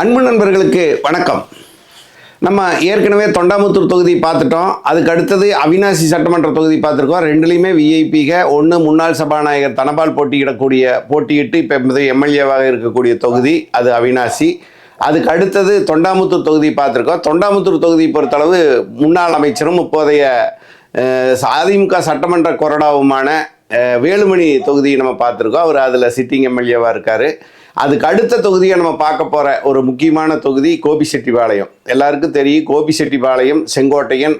அன்பு நண்பர்களுக்கு வணக்கம். நம்ம ஏற்கனவே தொண்டாமுத்தூர் தொகுதி பார்த்துட்டோம். அதுக்கு அடுத்தது அவினாசி சட்டமன்ற தொகுதி பார்த்துருக்கோம். ரெண்டுலேயுமே விஐபிக ஒன்று முன்னாள் சபாநாயகர் தனபால் போட்டியிடக்கூடிய போட்டியிட்டு இப்போ எம்எல்ஏவாக இருக்கக்கூடிய தொகுதி அது அவினாசி. அதுக்கு அடுத்தது தொண்டாமுத்தூர் தொகுதி பார்த்துருக்கோம். தொண்டாமுத்தூர் தொகுதி பொறுத்தளவு முன்னாள் அமைச்சரும் இப்போதைய அதிமுக சட்டமன்ற கொறடாவுமான வேலுமணி தொகுதியை நம்ம பார்த்துருக்கோம். அவர் அதில் சிட்டிங் எம்எல்ஏவாக இருக்கார். அதுக்கு அடுத்த தொகுதியை நம்ம பார்க்க போகிற ஒரு முக்கியமான தொகுதி கோபிச்செட்டிப்பாளையம் எல்லாருக்கும் தெரியும் கோபிச்செட்டிப்பாளையம் செங்கோட்டையன்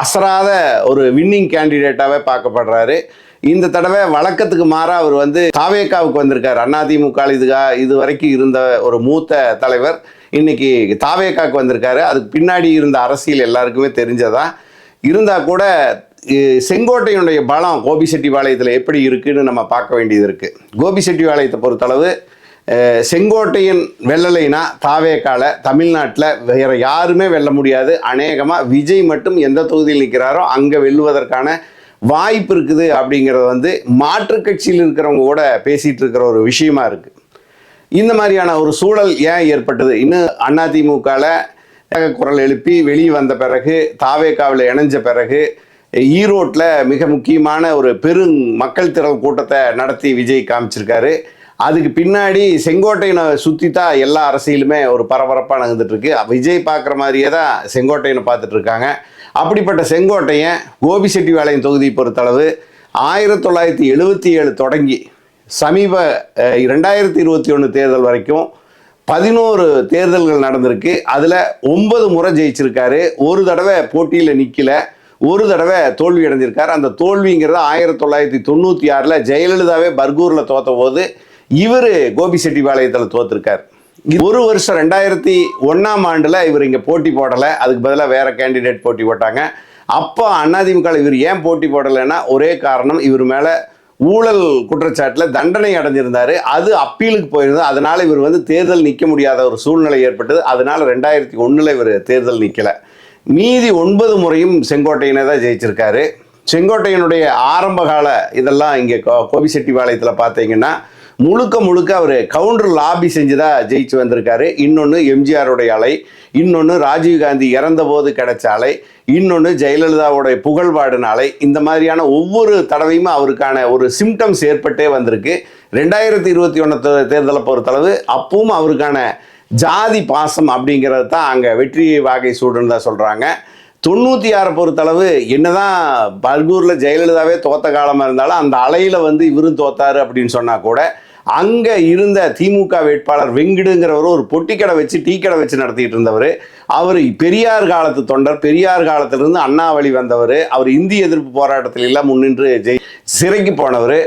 அசராத ஒரு வின்னிங் கேண்டிடேட்டாகவே பார்க்கப்படுறாரு. இந்த தடவை வழக்கத்துக்கு மாறாக அவர் வந்து தாவேக்காவுக்கு வந்திருக்கார். அதிமுக இதுகா இது வரைக்கும் இருந்த ஒரு மூத்த தலைவர். இன்னைக்கு தாவேக்காவுக்கு வந்திருக்காரு. அதுக்கு பின்னாடி இருந்த அரசியல் எல்லாருக்குமே தெரிஞ்சதா? இருந்தால் கூட செங்கோட்டையினுடைய பலம் கோபி செட்டிவாளையத்தில் எப்படி இருக்குன்னு நம்ம பார்க்க வேண்டியது இருக்குது கோபி செட்டிவாளையத்தை பொறுத்தளவு செங்கோட்டையின் செங்கோட்டையன் வெள்ளலைனா தாவேக்கால தமிழ்நாட்டில் வேற யாருமே வெல்ல முடியாது. அநேகமாக விஜய் மட்டும் எந்த தொகுதியில் நிற்கிறாரோ அங்கே வெல்லுவதற்கான வாய்ப்பு இருக்குது அப்படிங்கிறது வந்து மாற்றுக் கட்சியில் இருக்கிறவங்க கூட பேசிகிட்டு இருக்கிற ஒரு விஷயமா இருக்குது இந்த மாதிரியான ஒரு சூழல் ஏன் ஏற்பட்டது? இன்னும் அதிமுகவில் குரல் எழுப்பி வெளியே வந்த பிறகு தாவேக்காவில் இணைஞ்ச பிறகு ஈரோட்டில் மிக முக்கியமான ஒரு பெரும் மக்கள் திரள் கூட்டத்தை நடத்தி விஜய் காமிச்சிருக்காரு. அதுக்கு பின்னாடி செங்கோட்டையனை சுற்றி தான் எல்லா அரசியலுமே ஒரு பரபரப்பாக நடந்துட்டுருக்கு விஜய் பார்க்குற மாதிரியே தான் செங்கோட்டையனை பார்த்துட்டு இருக்காங்க அப்படிப்பட்ட செங்கோட்டையன் கோபிச்செட்டிபாளையம் தொகுதி பொறுத்தளவு ஆயிரத்தி தொள்ளாயிரத்தி எழுபத்தி ஏழு தொடங்கி சமீப ரெண்டாயிரத்தி இருபத்தி ஒன்று தேர்தல் வரைக்கும் பதினோரு தேர்தல்கள் நடந்திருக்கு. அதில் ஒன்பது முறை ஜெயிச்சிருக்காரு. ஒரு தடவை போட்டியில் நிற்கல ஒரு தடவை தோல்வி அடைஞ்சிருக்காரு. அந்த தோல்விங்கிறது ஆயிரத்தி தொள்ளாயிரத்தி தொண்ணூற்றி ஆறில் ஜெயலலிதாவே பர்கூரில் தோத்த போது இவர் கோபிசெட்டிபாளையத்தில் தோத்துருக்கார் ஒரு வருஷம் ரெண்டாயிரத்தி ஒன்றாம் ஆண்டில் இவர் இங்கே போட்டி போடலை. அதுக்கு பதிலாக வேறு கேண்டிடேட் போட்டி போட்டாங்க. அப்போ அதிமுக இவர் ஏன் போட்டி போடலைன்னா ஒரே காரணம் இவர் மேலே ஊழல் குற்றச்சாட்டில் தண்டனை அடைஞ்சிருந்தார். அது அப்பீலுக்கு போயிருந்தது. அதனால் இவர் வந்து தேர்தல் நிற்க முடியாத ஒரு சூழ்நிலை ஏற்பட்டது. அதனால் ரெண்டாயிரத்தி ஒன்றில் இவர் தேர்தல் நிற்கலை மீதி ஒன்பது முறையும் செங்கோட்டையனை தான் ஜெயிச்சிருக்காரு. செங்கோட்டையனுடைய ஆரம்ப கால இதெல்லாம் இங்கே கோபிசெட்டிபாளையத்தில் பார்த்தீங்கன்னா முழுக்க முழுக்க அவர் கவுண்டர் லாபி செஞ்சு தான் ஜெயிச்சு வந்திருக்காரு. இன்னொன்று எம்ஜிஆருடைய அலை இன்னொன்று ராஜீவ்காந்தி இறந்தபோது கிடைச்ச அலை இன்னொன்று ஜெயலலிதாவுடைய புகழ்பாடின அலை இந்த மாதிரியான ஒவ்வொரு தடவையும் அவருக்கான ஒரு சிம்டம்ஸ் ஏற்பட்டே வந்திருக்கு. ரெண்டாயிரத்தி இருபத்தி ஒன்று தேர்தலை பொறுத்தளவு அப்பவும் அவருக்கான ஜாதி பாசம் அப்படிங்கிறது தான் அங்கே வெற்றி வாகை சூடுன்னு தான் சொல்கிறாங்க தொண்ணூற்றி ஆறை பொறுத்தளவு என்னதான் பல்கூரில் ஜெயலலிதாவே தோத்த காலமாக இருந்தாலும் அந்த அலையில் வந்து இவரும் தோத்தாரு அப்படின்னு சொன்னால் கூட அங்கே இருந்த திமுக வேட்பாளர் வெங்கிடுங்கிறவர் ஒரு பொட்டிக்கடை வச்சு டீ கடை வச்சு நடத்திட்டு இருந்தவர். அவர் பெரியார் காலத்து தொண்டர் பெரியார் காலத்திலிருந்து அண்ணாவளி வந்தவர். அவர் இந்திய எதிர்ப்பு போராட்டத்தில் எல்லாம் முன்னின்று ஜெய் சிறைக்கு போனவர்.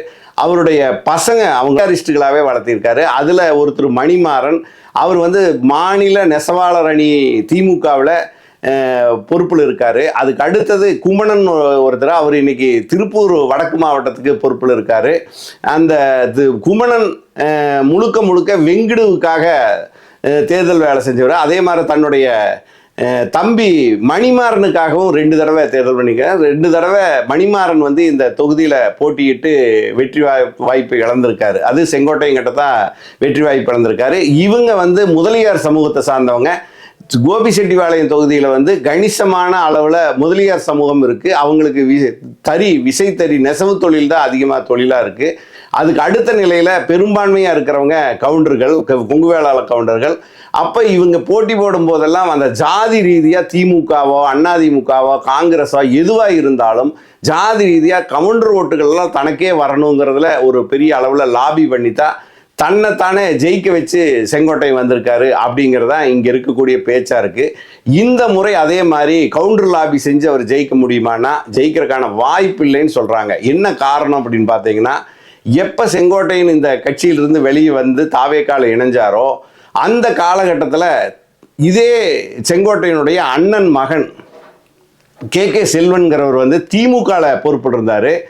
அவருடைய பசங்க அவங்க அரிஸ்டுகளாகவே வளர்த்திருக்காரு. அதில் ஒருத்தர் மணிமாறன் அவர் வந்து மாநில நெசவாளர் அணி திமுகவில் பொறுப்பில் இருக்கார். அதுக்கு அடுத்தது குமணன் ஒருத்தர் அவர் இன்னைக்கு திருப்பூர் வடக்கு மாவட்டத்துக்கு பொறுப்பில் இருக்கார். அந்த இது குமணன் முழுக்க முழுக்க வெங்கிடுவுக்காக தேர்தல் வேலை செஞ்சவர். அதே மாதிரி தன்னுடைய தம்பி மணிமாறனுக்காகவும் ரெண்டு தடவை தேர்தல் பண்ணிக்கிறார் ரெண்டு தடவை மணிமாறன் வந்து இந்த தொகுதியில் போட்டியிட்டு வெற்றி வாய் வாய்ப்பு இழந்திருக்காரு. அது செங்கோட்டையும் கிட்ட தான் வெற்றி வாய்ப்பு இழந்திருக்காரு. இவங்க வந்து முதலியார் சமூகத்தை சார்ந்தவங்க. கோபி செட்டிவாளையம் தொகுதியில் வந்து கணிசமான அளவில் முதலியார் சமூகம் இருக்குது அவங்களுக்கு வி தறி விசைத்தறி நெசவு தொழில் தான் அதிகமாக தொழிலாக இருக்குது அதுக்கு அடுத்த நிலையில் பெரும்பான்மையாக இருக்கிறவங்க கவுண்டர்கள் க- கொங்கு வேளாளர் கவுண்டர்கள். அப்போ இவங்க போட்டி போடும் போதெல்லாம் அந்த ஜாதி ரீதியாக திமுகவோ அதிமுகவோ காங்கிரஸோ எதுவாக இருந்தாலும் ஜாதி ரீதியாக கவுண்டர் ஓட்டுகள்லாம் தனக்கே வரணுங்கிறதுல ஒரு பெரிய அளவில் லாபி பண்ணித்தான் தன்னைத்தானே ஜெயிக்க வச்சு செங்கோட்டை வந்திருக்காரு அப்படிங்கிறது தான் இங்கே இருக்கக்கூடிய பேச்சாக இருக்குது இந்த முறை அதே மாதிரி கவுண்டர் லாபி செஞ்சு அவர் ஜெயிக்க முடியுமானா ஜெயிக்கிறதுக்கான வாய்ப்பு இல்லைன்னு சொல்கிறாங்க என்ன காரணம் அப்படின்னு பார்த்தீங்கன்னா எப்போ செங்கோட்டையன் இந்த கட்சியிலிருந்து வெளியே வந்து தாவேக்கால இணைஞ்சாரோ அந்த காலகட்டத்தில் இதே செங்கோட்டையனுடைய அண்ணன் மகன் கே கே செல்வன்கிறவர் வந்து திமுகவில் பொறுப்பில் இருந்தார்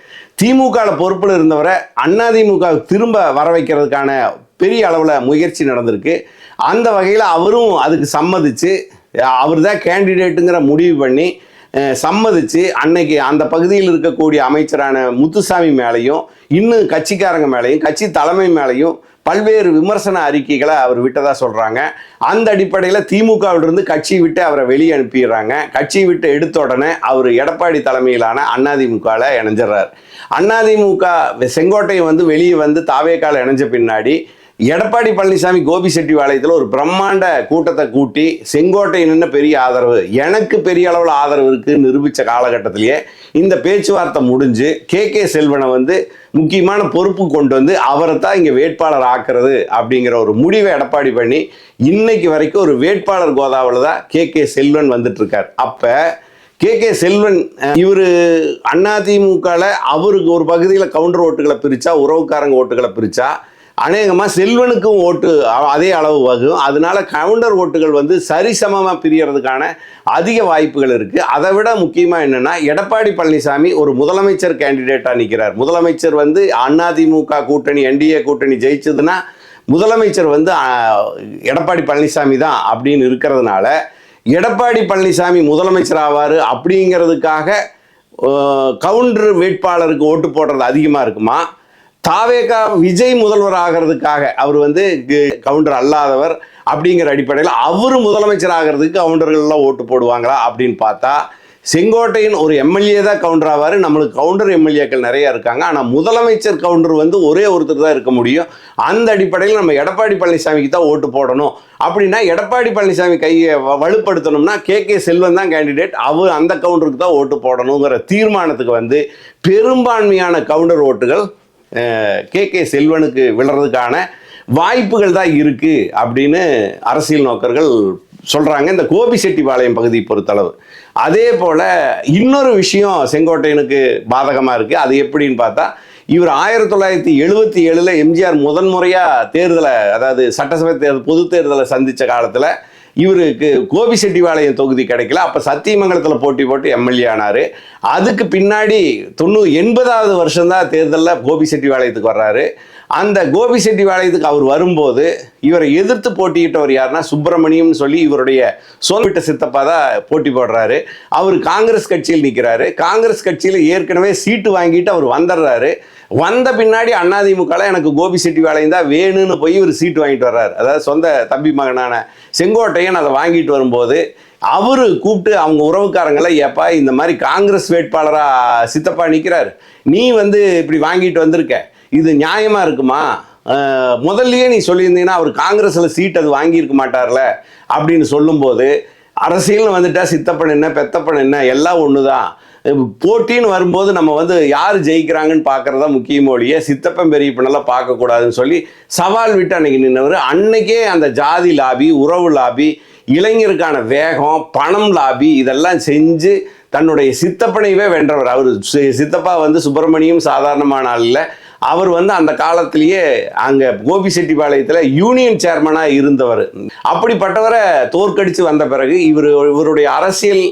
திமுகவில் பொறுப்பில் இருந்தவரை அதிமுக திரும்ப வர வைக்கிறதுக்கான பெரிய அளவில் முயற்சி நடந்திருக்கு. அந்த வகையில் அவரும் அதுக்கு சம்மதிச்சு அவர் தான் கேண்டிடேட்டுங்கிற முடிவு பண்ணி சம்மதித்து சம்மதிச்சு அன்னைக்கு அந்த பகுதியில் இருக்கக்கூடிய அமைச்சரான முத்துசாமி மேலேயும் இன்னும் கட்சிக்காரங்க மேலேயும் கட்சி தலைமை மேலேயும் பல்வேறு விமர்சன அறிக்கைகளை அவர் விட்டதா சொல்றாங்க. அந்த அடிப்படையில் திமுகவிலிருந்து கட்சி விட்டு அவரை வெளியே அனுப்பிடுறாங்க. கட்சி விட்டு எடுத்த உடனே அவர் எடப்பாடி தலைமையிலான அண்ணாதிமுகவில் இணைஞ்சிடுறார். அண்ணாதிமுக செங்கோட்டையை வந்து வெளியே வந்து தாவேக்கால் இணைஞ்ச பின்னாடி எடப்பாடி பழனிசாமி கோபி கோபிச்செட்டிபாளையத்தில் ஒரு பிரம்மாண்ட கூட்டத்தை கூட்டி செங்கோட்டை நின்று பெரிய ஆதரவு. எனக்கு பெரிய அளவில் ஆதரவு இருக்குன்னு நிரூபித்த காலகட்டத்திலேயே இந்த பேச்சுவார்த்தை முடிஞ்சு கே. கே. செல்வனை வந்து முக்கியமான பொறுப்பு கொண்டு வந்து அவரை தான் இங்கே வேட்பாளர் ஆக்குறது அப்படிங்கிற ஒரு முடிவை எடப்பாடி பண்ணி இன்னைக்கு வரைக்கும் ஒரு வேட்பாளர் கோதாவில் தான் கே. கே. செல்வன் வந்துட்டு இருக்கார் அப்போ கே. கே. செல்வன் இவர் அதிமுகவில் அவருக்கு ஒரு பகுதியில் கவுண்டர் ஓட்டுகளை பிரித்தா உறவுக்காரங்க ஓட்டுகளை பிரித்தா அநேகமாக செல்வனுக்கும் ஓட்டு அதே அளவு வகும் அதனால கவுண்டர் ஓட்டுகள் வந்து சரிசமமாக பிரியறதுக்கான அதிக வாய்ப்புகள் இருக்குது அதை விட முக்கியமாக என்னென்னா எடப்பாடி பழனிசாமி ஒரு முதலமைச்சர் கேண்டிடேட்டாக நிற்கிறார் முதலமைச்சர் வந்து அதிமுக கூட்டணி என்டிஏ கூட்டணி ஜெயிச்சதுன்னா முதலமைச்சர் வந்து எடப்பாடி பழனிசாமி தான் அப்படின்னு இருக்கிறதுனால எடப்பாடி பழனிசாமி முதலமைச்சர் ஆவார் அப்படிங்கிறதுக்காக கவுண்டர் வேட்பாளருக்கு ஓட்டு போடுறது அதிகமாக இருக்குமா? தாவேகா விஜய் முதல்வர் ஆகிறதுக்காக அவர் வந்து கவுண்டர் அல்லாதவர் அப்படிங்கிற அடிப்படையில் அவர் முதலமைச்சர் ஆகிறதுக்கு கவுண்டர்கள்லாம் ஓட்டு போடுவாங்களா அப்படின்னு பார்த்தா செங்கோட்டையின் ஒரு எம்எல்ஏ தான் கவுண்டர் ஆவார். நம்மளுக்கு கவுண்டர் எம்எல்ஏக்கள் நிறைய இருக்காங்க. ஆனால் முதலமைச்சர் கவுண்டர் வந்து ஒரே ஒருத்தர் தான் இருக்க முடியும். அந்த அடிப்படையில் நம்ம எடப்பாடி பழனிசாமிக்கு தான் ஓட்டு போடணும். அப்படின்னா எடப்பாடி பழனிசாமி கையை வ- வலுப்படுத்தணும்னா கே. கே. செல்வன் தான் கேண்டிடேட் அவர் அந்த கவுண்டருக்கு தான் ஓட்டு போடணுங்கிற தீர்மானத்துக்கு வந்து பெரும்பான்மையான கவுண்டர் ஓட்டுகள் கே. கே. செல்வனுக்கு விழுறதுக்கான வாய்ப்புகள் தான் இருக்கு அப்படின்னு அரசியல் நோக்கர்கள் சொல்றாங்க. இந்த கோபிச்செட்டிப்பாளையம் பகுதி பொறுத்தளவு. அதே போல இன்னொரு விஷயம் செங்கோட்டையனுக்கு பாதகமா இருக்கு. அது எப்படின்னு பார்த்தா இவர் ஆயிரத்தி தொள்ளாயிரத்தி எழுபத்தி ஏழுல எம்ஜிஆர் முதன்முறையா தேர்தலை அதாவது சட்டசபை தேர்தல் பொது தேர்தலை சந்திச்ச காலத்துல இவருக்கு கோபி செட்டிவாளையம் தொகுதி கிடைக்கல. அப்போ சத்தியமங்கலத்தில் போட்டி போட்டு எம்எல்ஏ ஆனார். அதுக்கு பின்னாடி தொண்ணூறு எண்பதாவது வருஷம்தான் தேர்தலில் கோபி செட்டிவாளையத்துக்கு வர்றாரு. அந்த கோபி கோபிச்செட்டிபாளையத்துக்கு அவர் வரும்போது இவரை எதிர்த்து போட்டியிட்டவர் யாருன்னா சுப்பிரமணியம்னு சொல்லி இவருடைய சோல்விட்ட சித்தப்பா தான் போட்டி போடுறாரு. அவர் காங்கிரஸ் கட்சியில் நிற்கிறாரு காங்கிரஸ் கட்சியில் ஏற்கனவே சீட்டு வாங்கிட்டு அவர் வந்துடுறாரு. வந்த பின்னாடி அதிமுகல எனக்கு கோபி செட்டிபாளையம் தான் வேணும்னு போய் இவர் சீட்டு வாங்கிட்டு வர்றாரு. அதாவது சொந்த தம்பி மகனான செங்கோட்டையன் அதை வாங்கிட்டு வரும்போது அவரு கூப்பிட்டு அவங்க உறவுக்காரங்களை ஏப்பா இந்த மாதிரி காங்கிரஸ் வேட்பாளராக சித்தப்பா நிற்கிறார் நீ வந்து இப்படி வாங்கிட்டு வந்திருக்க. இது நியாயமா இருக்குமா? முதல்லயே நீ சொல்லியிருந்தீங்கன்னா அவர் காங்கிரஸில் சீட் அது வாங்கியிருக்க மாட்டார்ல அப்படின்னு சொல்லும்போது அரசியல்னு வந்துட்டா சித்தப்பன் என்ன பெத்தப்பன் என்ன எல்லாம் ஒன்று தான் போட்டின்னு வரும்போது நம்ம வந்து யார் ஜெயிக்கிறாங்கன்னு பார்க்கறதா முக்கியம் ஒழிய சித்தப்பன் பெரியப்பனெல்லாம் பார்க்கக்கூடாதுன்னு சொல்லி சவால் விட்டு அன்னைக்கு நின்றவர் அன்னைக்கே அந்த ஜாதி லாபி உறவு லாபி இளைஞருக்கான வேகம் பணம் லாபி இதெல்லாம் செஞ்சு தன்னுடைய சித்தப்பனையவே வென்றவர். அவர் சி- சித்தப்பா வந்து சுப்பிரமணியம் சாதாரணமான ஆள் இல்லை. அவர் வந்து அந்த காலத்திலேயே அங்கே கோபி செட்டிப்பாளையத்தில் யூனியன் சேர்மனாக இருந்தவர். அப்படிப்பட்டவரை தோற்கடித்து வந்த பிறகு இவர் இவருடைய அரசியல்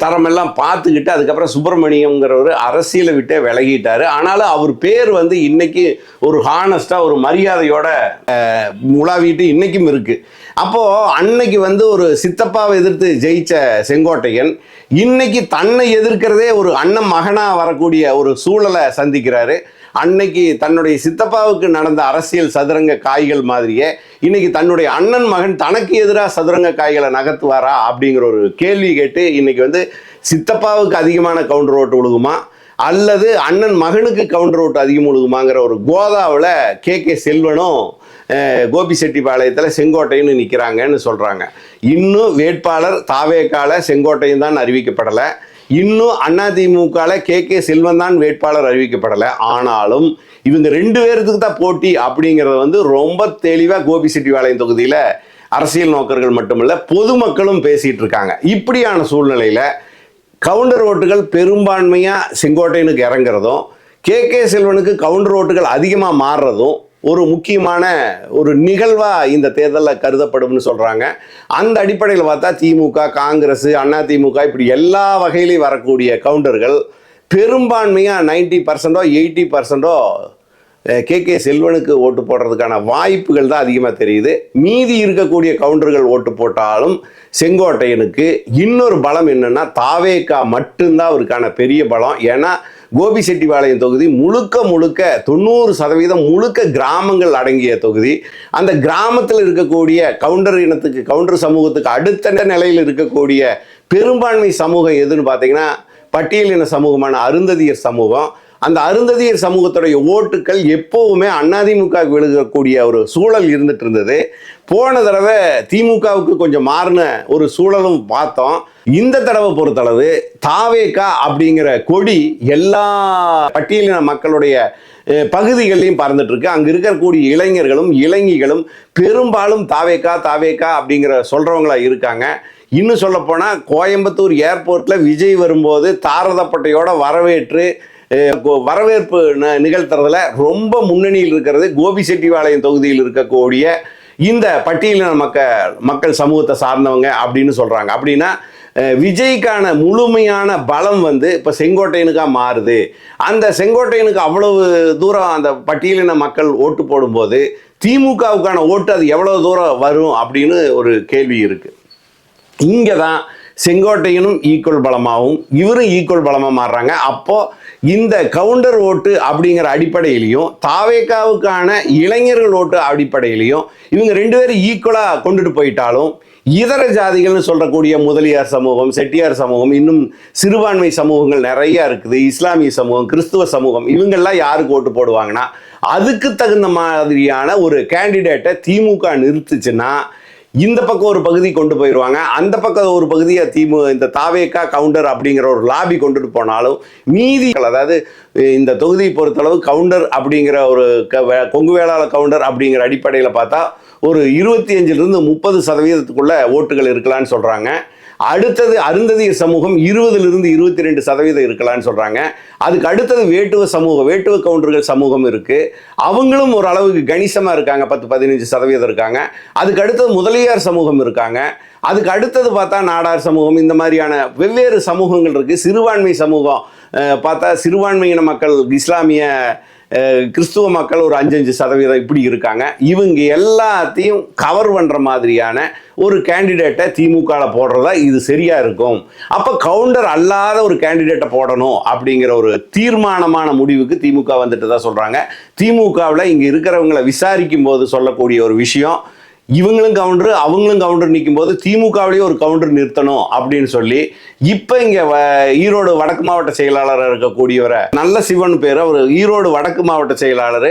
தரமெல்லாம் பார்த்துக்கிட்டு அதுக்கப்புறம் சுப்பிரமணியம்ங்கிறவர் அரசியலை விட்டே விலகிட்டாரு. ஆனாலும் அவர் பேர் வந்து இன்னைக்கு ஒரு ஹானஸ்டாக ஒரு மரியாதையோட அஹ், உலாவிட்டு இன்றைக்கும் இருக்குது அப்போது அன்னைக்கு வந்து ஒரு சித்தப்பாவை எதிர்த்து ஜெயிச்ச செங்கோட்டையன் இன்னைக்கு தன்னை எதிர்க்கிறதே ஒரு அண்ணன் மகனாக வரக்கூடிய ஒரு சூழலை சந்திக்கிறாரு. அன்னைக்கு தன்னுடைய சித்தப்பாவுக்கு நடந்த அரசியல் சதுரங்க காய்கள் மாதிரியே இன்னைக்கு தன்னுடைய அண்ணன் மகன் தனக்கு எதிராக சதுரங்க காய்களை நகர்த்துவாரா அப்படிங்கிற ஒரு கேள்வி கேட்டு இன்னைக்கு வந்து சித்தப்பாவுக்கு அதிகமான கவுண்டர் ஓட்டு விழுகுமா அல்லது அண்ணன் மகனுக்கு கவுண்டர் ஓட்டு அதிகம் விழுகுமாங்கிற ஒரு கோதாவில் கே. கே. செல்வனும் கோபி செட்டிப்பாளையத்தில் செங்கோட்டைன்னு நிற்கிறாங்கன்னு சொல்கிறாங்க இன்னும் வேட்பாளர் தாவேக்கால செங்கோட்டையும் தான் அறிவிக்கப்படலை. இன்னும் அதிமுகல கே. கே. செல்வன் தான் வேட்பாளர் அறிவிக்கப்படலை. ஆனாலும் இவங்க ரெண்டு பேர்த்துக்கு தான் போட்டி அப்படிங்கிறத வந்து ரொம்ப தெளிவாக கோபிச்செட்டிப்பாளையம் தொகுதியில் அரசியல் நோக்கர்கள் மட்டுமல்ல பொதுமக்களும் பேசிகிட்டு இருக்காங்க. இப்படியான சூழ்நிலையில் கவுண்டர் ஓட்டுகள் பெரும்பான்மையாக செங்கோட்டையனுக்கு இறங்குறதும் கே. கே. செல்வனுக்கு கவுண்டர் ஓட்டுகள் அதிகமாக மாறுறதும் ஒரு முக்கியமான ஒரு நிகழ்வாக இந்த தேர்தலில் கருதப்படும்னு சொல்கிறாங்க அந்த அடிப்படையில் பார்த்தா திமுக காங்கிரஸ் அண்ணா திமுக இப்படி எல்லா வகையிலையும் வரக்கூடிய கவுண்டர்கள் பெரும்பான்மையாக நைன்டி பர்சண்டோ எயிட்டி பர்சண்டோ கே. கே. செல்வனுக்கு ஓட்டு போடுறதுக்கான வாய்ப்புகள் தான் அதிகமாக தெரியுது. மீதி இருக்கக்கூடிய கவுண்டர்கள் ஓட்டு போட்டாலும் செங்கோட்டையனுக்கு இன்னொரு பலம் என்னென்னா தாவேக்கா மட்டும்தான் அவருக்கான பெரிய பலம். ஏன்னா கோபி செட்டிபாளையம் தொகுதி முழுக்க முழுக்க தொண்ணூறு சதவீதம் முழுக்க கிராமங்கள் அடங்கிய தொகுதி. அந்த கிராமத்தில் இருக்கக்கூடிய கவுண்டர் இனத்துக்கு கவுண்டர் சமூகத்துக்கு அடுத்த நிலையில் இருக்கக்கூடிய பெரும்பான்மை சமூகம் எதுன்னு பார்த்தீங்கன்னா பட்டியலின சமூகமான அருந்ததியர் சமூகம். அந்த அருந்ததியர் சமூகத்துடைய ஓட்டுக்கள் எப்போவுமே அதிமுக விழுகக்கூடிய ஒரு சூழல் இருந்துட்டு இருந்தது போன தடவை திமுகவுக்கு கொஞ்சம் மாறின ஒரு சூழலும் பார்த்தோம். இந்த தடவை பொறுத்தளவு தாவேகா அப்படிங்கிற கொடி எல்லா பட்டியலின மக்களுடைய பகுதிகளையும் பறந்துட்டு இருக்கு அங்க இருக்கக்கூடிய இளைஞர்களும் இளைஞிகளும் பெரும்பாலும் தாவேக்கா தாவேக்கா அப்படிங்கிற சொல்றவங்களா இருக்காங்க. இன்னும் சொல்ல கோயம்புத்தூர் ஏர்போர்ட்ல விஜய் வரும்போது தாரதப்பட்டையோட வரவேற்று வரவேற்பு ந- நிகழ்த்துறதுல ரொம்ப முன்னணியில் இருக்கிறது கோபி செட்டிவாளையம் தொகுதியில் இருக்கக்கூடிய இந்த பட்டியலின மக்கள் மக்கள் சமூகத்தை சார்ந்தவங்க அப்படின்னு சொல்றாங்க. அப்படின்னா விஜய்க்கான முழுமையான பலம் வந்து இப்போ செங்கோட்டையனுக்காக மாறுது. அந்த செங்கோட்டையனுக்கு அவ்வளவு தூரம் அந்த பட்டியலின மக்கள் ஓட்டு போடும்போது திமுகவுக்கான ஓட்டு அது எவ்வளவு தூரம் வரும் அப்படின்னு ஒரு கேள்வி இருக்கு. இங்கே தான் செங்கோட்டையனும் ஈக்குவல் பலமாகவும் இவரும் ஈக்குவல் பலமாக மாறுறாங்க. அப்போது இந்த கவுண்டர் ஓட்டு அப்படிங்கிற அடிப்படையிலையும் தாவேக்காவுக்கான இளைஞர்கள் ஓட்டு அடிப்படையிலையும் இவங்க ரெண்டு பேரும் ஈக்குவலாக கொண்டுட்டு போயிட்டாலும் இதர ஜாதிகள்னு சொல்லக்கூடிய முதலியார் சமூகம் செட்டியார் சமூகம் இன்னும் சிறுபான்மை சமூகங்கள் நிறைய இருக்குது. இஸ்லாமிய சமூகம் கிறிஸ்துவ சமூகம் இவங்கெல்லாம் யாருக்கு ஓட்டு போடுவாங்கன்னா அதுக்கு தகுந்த மாதிரியான ஒரு கேண்டிடேட்டை திமுக நிறுத்துச்சுன்னா இந்த பக்கம் ஒரு பகுதி கொண்டு போயிடுவாங்க அந்த பக்கம் ஒரு பகுதியை திமு இந்த தாவேக்கா கவுண்டர் அப்படிங்கிற ஒரு லாபி கொண்டுட்டு போனாலும் மீதி அதாவது இந்த தொகுதியை பொறுத்தளவு கவுண்டர் அப்படிங்கிற ஒரு க- வே- கொங்கு வேளாள கவுண்டர் அப்படிங்கிற அடிப்படையில் பார்த்தா ஒரு இருபத்தி அஞ்சிலிருந்து முப்பது சதவீதத்துக்குள்ள ஓட்டுகள் இருக்கலாம்னு சொல்கிறாங்க அடுத்தது அருந்ததிய சமூகம் இருபதுலேருந்து இருபத்தி ரெண்டு சதவீதம் இருக்கலாம்னு சொல்கிறாங்க அதுக்கு அடுத்தது வேட்டுவ சமூகம் வேட்டுவ கவுண்டர்கள் சமூகம் இருக்குது அவங்களும் ஓரளவுக்கு கணிசமாக இருக்காங்க. பத்து பதினஞ்சு சதவீதம் இருக்காங்க. அதுக்கு அடுத்தது முதலியார் சமூகம் இருக்காங்க. அதுக்கு அடுத்தது பார்த்தா நாடார் சமூகம் இந்த மாதிரியான வெவ்வேறு சமூகங்கள் இருக்குது சிறுபான்மை சமூகம் பார்த்தா சிறுபான்மையின மக்கள் இஸ்லாமிய கிறிஸ்துவ மக்கள் ஒரு அஞ்சஞ்சு சதவீதம் இப்படி இருக்காங்க. இவங்க எல்லாத்தையும் கவர் பண்ணுற மாதிரியான ஒரு கேண்டிடேட்டை திமுகவில் போடுறதா இது சரியாக இருக்கும். அப்போ கவுண்டர் அல்லாத ஒரு கேண்டிடேட்டை போடணும் அப்படிங்கிற ஒரு தீர்மானமான முடிவுக்கு திமுக வந்துட்டு தான் சொல்கிறாங்க திமுகவில் இங்கே இருக்கிறவங்களை விசாரிக்கும் போது சொல்லக்கூடிய ஒரு விஷயம் இவங்களும் கவுண்டர் அவங்களும் கவுண்டர் நிற்கும் போது திமுகவிலேயே ஒரு கவுண்டர் நிறுத்தணும் அப்படின்னு சொல்லி இப்போ இங்கே ஈரோடு வடக்கு மாவட்ட செயலாளராக இருக்கக்கூடியவரை நல்ல சிவன் பேர் அவர் ஈரோடு வடக்கு மாவட்ட செயலாளர்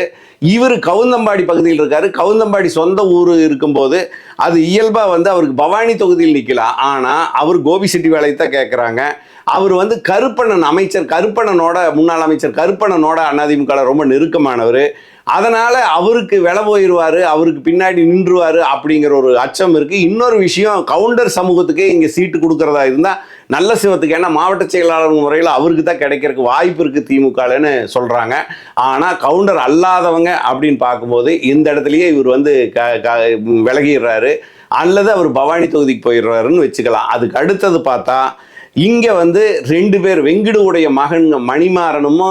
இவர் கவுந்தம்பாடி பகுதியில் இருக்கார். கவுந்தம்பாடி சொந்த ஊர் இருக்கும்போது அது இயல்பாக வந்து அவருக்கு பவானி தொகுதியில் நிற்கலாம் ஆனால் அவர் கோபிசெட்டி வேலையை தான் கேட்குறாங்க அவர் வந்து கருப்பணன் அமைச்சர் கருப்பணனோட முன்னாள் அமைச்சர் கருப்பணனோட அதிமுக ரொம்ப நெருக்கமானவர். அதனால அவருக்கு விலை போயிடுவார் அவருக்கு பின்னாடி நின்றுவார் அப்படிங்கிற ஒரு அச்சம் இருக்குது இன்னொரு விஷயம் கவுண்டர் சமூகத்துக்கே இங்கே சீட்டு கொடுக்குறதா இருந்தால் நல்ல சிவத்துக்கு ஏன்னா மாவட்ட செயலாளர் முறையில் அவருக்கு தான் கிடைக்கிறதுக்கு வாய்ப்பு இருக்குது திமுகலன்னு சொல்கிறாங்க ஆனால் கவுண்டர் அல்லாதவங்க அப்படின்னு பார்க்கும்போது இந்த இடத்துலையே இவர் வந்து க க விலகிடுறாரு. அல்லது அவர் பவானி தொகுதிக்கு போயிடுறாருன்னு வச்சுக்கலாம். அதுக்கு அடுத்தது பார்த்தா இங்கே வந்து ரெண்டு பேர் வெங்கிடுவுடைய மகன் மணிமாறனும்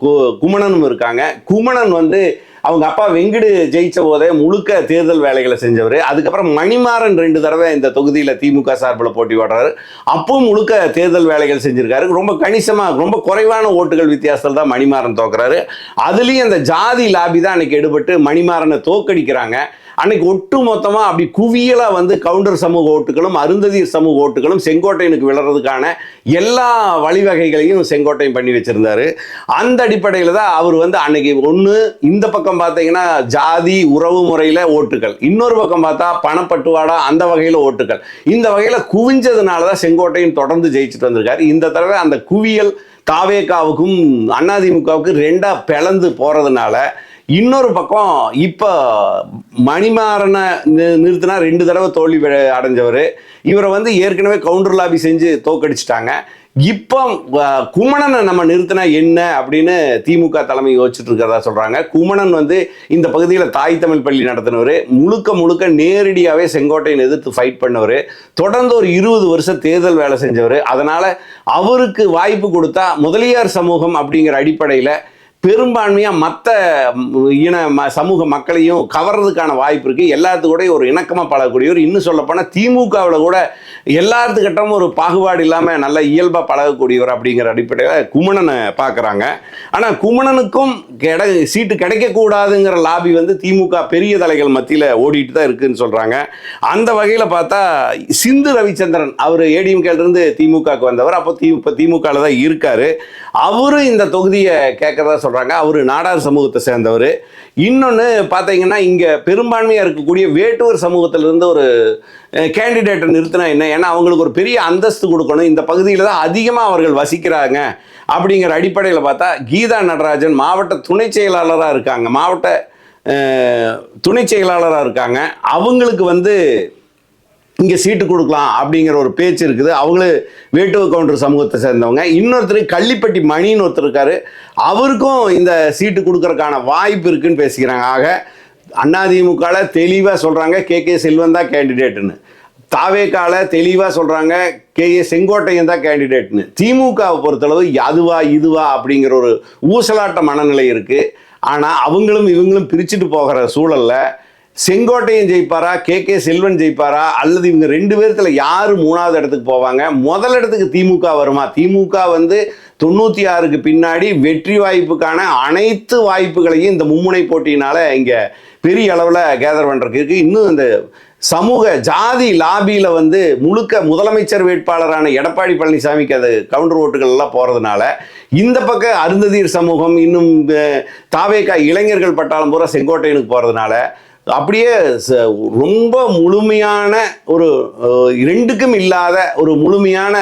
கு- குமணனும் இருக்காங்க. குமணன் வந்து அவங்க அப்பா வெங்கடு ஜெயிச்ச போதே முழுக்க தேர்தல் வேலைகளை செஞ்சவர். அதுக்கப்புறம் மணிமாறன் ரெண்டு தடவை இந்த தொகுதியில் திமுக சார்பில் போட்டி போடுறாரு. அப்பவும் முழுக்க தேர்தல் வேலைகள் செஞ்சுருக்காரு. ரொம்ப கணிசமாக ரொம்ப குறைவான ஓட்டுகள் வித்தியாசத்தில் தான் மணிமாறன் தோக்குறாரு. அதுலேயும் அந்த ஜாதி லாபி தான் அன்னைக்கு எடுபட்டு மணிமாறனை தோக்கடிக்கிறாங்க. அன்னைக்கு ஒட்டு மொத்தமாக அப்படி குவியலாக வந்து கவுண்டர் சமூக ஓட்டுகளும் அருந்ததி சமூக ஓட்டுகளும் செங்கோட்டையனுக்கு விழறதுக்கான எல்லா வழிவகைகளையும் செங்கோட்டையன் பண்ணி வச்சுருந்தாரு. அந்த அடிப்படையில் தான் அவர் வந்து அன்னைக்கு ஒன்று இந்த பக்கம் பார்த்தீங்கன்னா ஜாதி உறவு முறையில் ஓட்டுகள். இன்னொரு பக்கம் பார்த்தா பணப்பட்டுவாடா அந்த வகையில் ஓட்டுகள். இந்த வகையில் குவிஞ்சதுனால தான் செங்கோட்டையன் தொடர்ந்து ஜெயிச்சுட்டு வந்திருக்காரு. இந்த தடவை அந்த குவியல் தாவேகாவுக்கும் அதிமுகவுக்கு ரெண்டாக பிளந்து போகிறதுனால இன்னொரு பக்கம் இப்போ மணிமாறனை நிறுத்தினா ரெண்டு தடவை தோல்வி அடைஞ்சவர். இவரை வந்து ஏற்கனவே கவுண்டர் லாபி செஞ்சு தோக்கடிச்சிட்டாங்க. இப்போ குமணனை நம்ம நிறுத்தினா என்ன அப்படின்னு திமுக தலைமை யோசிச்சுட்டு இருக்கிறதா சொல்கிறாங்க குமணன் வந்து இந்த பகுதியில் தாய் தமிழ் பள்ளி நடத்தினவர். முழுக்க முழுக்க நேரடியாகவே செங்கோட்டையன் எதிர்த்து ஃபைட் பண்ணவர். தொடர்ந்து ஒரு இருபது வருஷம் தேர்தல் வேலை செஞ்சவர். அதனால் அவருக்கு வாய்ப்பு கொடுத்தா முதலியார் சமூகம் அப்படிங்கிற அடிப்படையில் பெரும்பான்மையாக மற்ற இன ம சமூக மக்களையும் கவர்றதுக்கான வாய்ப்பு இருக்குது எல்லாத்துக்கூட ஒரு இணக்கமாக பழகக்கூடியவர். இன்னும் சொல்லப்போனால் திமுகவில் கூட எல்லாத்துக்கிட்டமும் ஒரு பாகுபாடு இல்லாமல் நல்ல இயல்பாக பழகக்கூடியவர் அப்படிங்கிற அடிப்படையில் குமணனை பார்க்குறாங்க ஆனால் குமணனுக்கும் கிட சீட்டு கிடைக்கக்கூடாதுங்கிற லாபி வந்து திமுக பெரிய தலைகள் மத்தியில் ஓடிட்டு தான் இருக்குதுன்னு சொல்கிறாங்க அந்த வகையில் பார்த்தா சிந்து ரவிச்சந்திரன் அவர் ஏடிஎம்கேலேருந்து திமுகவுக்கு வந்தவர். அப்போ தி இப்போ திமுகவில் தான் இருக்கார். அவரும் இந்த தொகுதியை கேட்குறதா சொல்கிறாங்க அவர் நாடார் சமூகத்தை சேர்ந்தவர். இன்னொன்று பார்த்தீங்கன்னா இங்கே பெரும்பான்மையாக இருக்கக்கூடிய வேட்டுவர் சமூகத்திலிருந்து ஒரு கேண்டிடேட்டை நிறுத்தினா என்ன? ஏன்னா அவங்களுக்கு ஒரு பெரிய அந்தஸ்து கொடுக்கணும். இந்த பகுதியில் தான் அதிகமாக அவர்கள் வசிக்கிறாங்க அப்படிங்கிற அடிப்படையில் பார்த்தா கீதா நடராஜன் மாவட்ட துணை செயலாளராக இருக்காங்க. மாவட்ட துணை செயலாளராக இருக்காங்க. அவங்களுக்கு வந்து இங்கே சீட்டு கொடுக்கலாம் அப்படிங்கிற ஒரு பேச்சு இருக்குது. அவங்களே வேட்டுவ கவுண்டர் சமூகத்தை சேர்ந்தவங்க. இன்னொருத்தர் கள்ளிப்பட்டி மணின்னு ஒருத்தர் இருக்காரு. அவருக்கும் இந்த சீட்டு கொடுக்கறதுக்கான வாய்ப்பு இருக்குன்னு பேசிக்கிறாங்க. ஆக அதிமுகவில் தெளிவாக சொல்கிறாங்க கே. கே. செல்வன் தான் கேண்டிடேட்டுன்னு. தாவேக்கால தெளிவாக சொல்கிறாங்க கே. ஏ. செங்கோட்டையன் தான் கேண்டிடேட்னு திமுகவை பொறுத்தளவு அதுவா இதுவா அப்படிங்கிற ஒரு ஊசலாட்ட மனநிலை இருக்குது ஆனால் அவங்களும் இவங்களும் பிரிச்சுட்டு போகிற சூழலில் செங்கோட்டையன் ஜெயிப்பாரா? கே. கே. செல்வன் ஜெயிப்பாரா? அல்லது இவங்க ரெண்டு பேர்த்துல யார் மூணாவது இடத்துக்கு போவாங்க? முதல் இடத்துக்கு திமுக வருமா? திமுக வந்து தொண்ணூற்றி ஆறுக்கு பின்னாடி வெற்றி வாய்ப்புக்கான அனைத்து வாய்ப்புகளையும் இந்த மும்முனை போட்டியினால இங்கே பெரிய அளவில் கேதர் பண்ணுறதுக்கு இன்னும் இந்த சமூக ஜாதி லாபியில் வந்து முழுக்க முதலமைச்சர் வேட்பாளரான எடப்பாடி பழனிசாமிக்கு அது கவுண்டர் ஓட்டுகள் எல்லாம் போகிறதுனால இந்த பக்கம் அருந்ததீர் சமூகம் இன்னும் தாவேக்கா இளைஞர்கள் பட்டாளம் பூரா செங்கோட்டையனுக்கு போகிறதுனால அப்படியே ச- ரொம்ப முழுமையான ஒரு ரெண்டுக்கும் இல்லாத ஒரு முழுமையான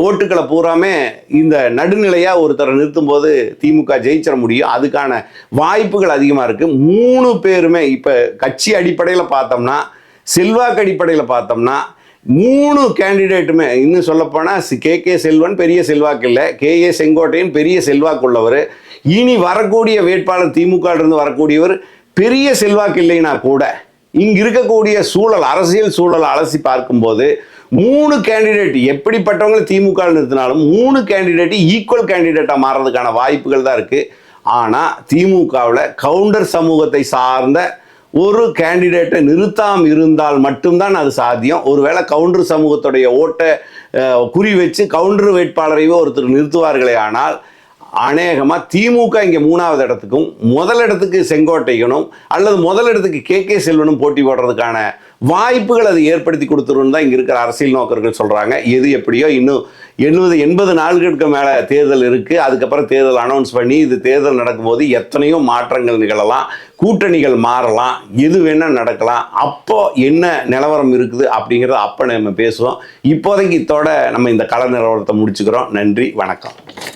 ஓட்டுக்களை பூராமே இந்த நடுநிலையாக ஒருத்தரை நிறுத்தும்போது திமுக ஜெயிச்சிட முடியும். அதுக்கான வாய்ப்புகள் அதிகமாக இருக்குது மூணு பேருமே இப்போ கட்சி அடிப்படையில் பார்த்தோம்னா செல்வாக்கு அடிப்படையில் பார்த்தோம்னா மூணு கேண்டிடேட்டுமே இன்னும் சொல்லப்போனால் கே கே செல்வன் பெரிய செல்வாக்கு இல்லை. கே ஏ செங்கோட்டையன் பெரிய செல்வாக்கு உள்ளவர். இனி வரக்கூடிய வேட்பாளர் திமுக இருந்து வரக்கூடியவர் பெரிய செல்வாக்கு இல்லைனா கூட இங்க இருக்கக்கூடிய சூழல் அரசியல் சூழல் அலசி பார்க்கும்போது மூணு கேண்டிடேட் எப்படிப்பட்டவங்களை திமுக நிறுத்தினாலும் மூணு கேண்டிடேட் ஈக்குவல் கேண்டிடேட்டாக மாறதுக்கான வாய்ப்புகள் தான் இருக்குது ஆனால் திமுகவில் கவுண்டர் சமூகத்தை சார்ந்த ஒரு கேண்டிடேட்டை நிறுத்தாமல் இருந்தால் மட்டும்தான் அது சாத்தியம். ஒருவேளை கவுண்டர் சமூகத்துடைய ஓட்டை குறி வச்சு கவுண்டர் வேட்பாளரையோ ஒருத்தர் நிறுத்துவார்களே ஆனால் அநேகமாக திமுக இங்கே மூணாவது இடத்துக்கும் முதல் இடத்துக்கு செங்கோட்டையனும் அல்லது முதல் இடத்துக்கு கே. கே. செல்வனும் போட்டி போடுறதுக்கான வாய்ப்புகள் அது ஏற்படுத்தி கொடுத்துருன்னு தான் இங்கே இருக்கிற அரசியல் நோக்கர்கள் சொல்கிறாங்க எது எப்படியோ இன்னும் எண்பது எண்பது நாள்களுக்கு மேலே தேர்தல் இருக்குது அதுக்கப்புறம் தேர்தல் அனௌன்ஸ் பண்ணி இது தேர்தல் நடக்கும்போது எத்தனையோ மாற்றங்கள் நிகழலாம் கூட்டணிகள் மாறலாம் எது வேணால் நடக்கலாம். அப்போ என்ன நிலவரம் இருக்குது அப்படிங்கிறத அப்போ நம்ம பேசுவோம் இப்போதைக்கு இதோட நம்ம இந்த கள நிலவரத்தை முடிச்சுக்கிறோம். நன்றி வணக்கம்.